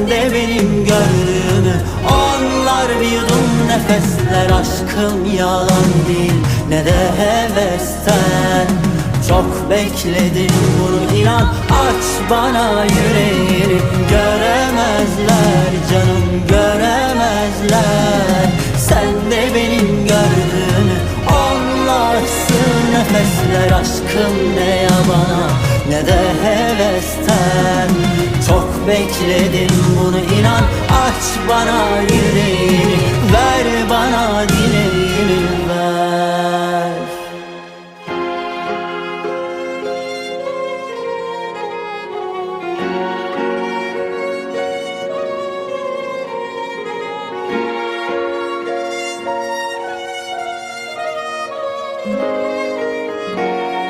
Sen de benim gördüğümü Onlar bir yudum nefesler Aşkım yalan değil. Ne de hevesten Çok bekledim bunu. İnan Aç bana yüreğini. Göremezler canım göremezler. Sen de benim gördüğümü Onlarsın nefesler Aşkım ne yabana. Ne de hevesten bekledim bunu inan Aç bana yüreğini ver bana dileğini ver